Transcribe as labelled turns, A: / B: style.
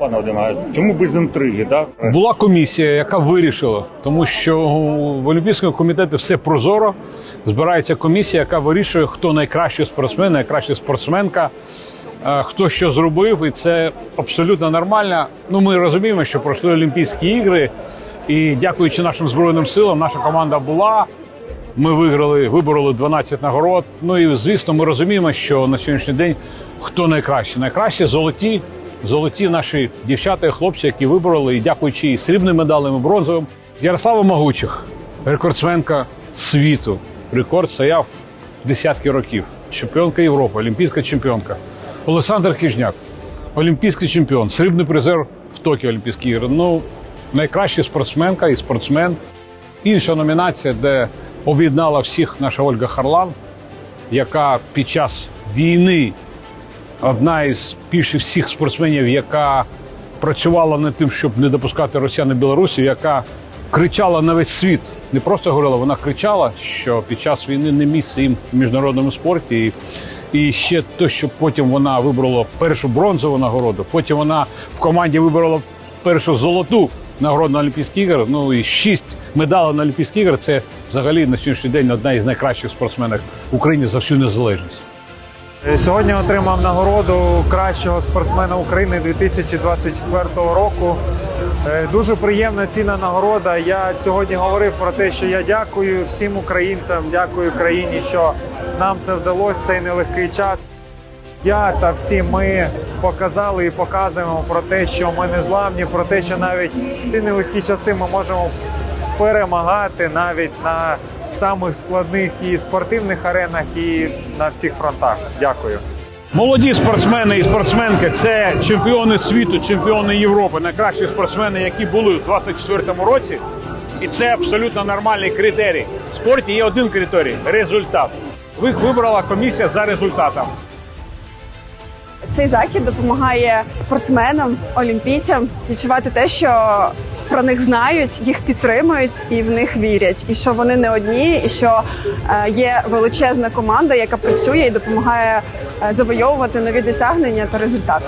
A: Пане Вадиме, чому без інтриги? Да?
B: Була комісія, яка вирішила, тому що в Олімпійському комітеті все прозоро. Збирається комісія, яка вирішує, хто найкращий спортсмен, найкраща спортсменка, е, хто що зробив, і це абсолютно нормально. Ну, ми розуміємо, що пройшли Олімпійські ігри, і дякуючи нашим збройним силам, наша команда була. Ми виграли, вибороли 12 нагород. Ну і звісно, ми розуміємо, що на сьогоднішній день хто найкраще? Найкраще золоті, золоті наші дівчата і хлопці, які вибороли, і дякуючи і срібним медалем, і бронзовим. Ярослава Магучих, рекордсменка світу. Рекорд стояв десятки років. Чемпіонка Європи, олімпійська чемпіонка. Олександр Хижняк, олімпійський чемпіон, срібний призер в Токіо Олімпійські ігри. Ну, найкраща спортсменка і спортсмен. Інша номінація, де об'єднала всіх наша Ольга Харлан, яка під час війни одна із більше всіх спортсменів, яка працювала над тим, щоб не допускати росіян на Білорусі, яка кричала на весь світ. Не просто говорила, вона кричала, що під час війни не місце їм в міжнародному спорті. І, і ще те, що потім вона вибрала першу бронзову нагороду, потім вона в команді вибрала першу золоту нагороду на Олімпійських іграх. Ну і шість медалей на Олімпійських іграх. Це взагалі на сьогоднішній день одна із найкращих спортсменок в Україні за всю незалежність.
C: Сьогодні отримав нагороду кращого спортсмена України 2024 року. Е, Дуже приємна цінна нагорода. Я сьогодні говорив про те, що я дякую всім українцям, дякую країні, що нам це вдалося цей нелегкий час. Я та всі ми показали і показуємо про те, що ми не зламні, про те, що навіть в ці нелегкі часи ми можемо перемагати навіть на самих складних і спортивних аренах, і на всіх фронтах. Дякую.
B: Молоді спортсмени і спортсменки це чемпіони світу, чемпіони Європи, найкращі спортсмени, які були у 24-му році. І це абсолютно нормальний критерій. В спорті є один критерій результат. Їх вибрала комісія за результатом.
D: Цей захід допомагає спортсменам, олімпійцям відчувати те, що про них знають, їх підтримують і в них вірять, і що вони не одні, і що е, є величезна команда, яка працює і допомагає е, завойовувати нові досягнення та результати.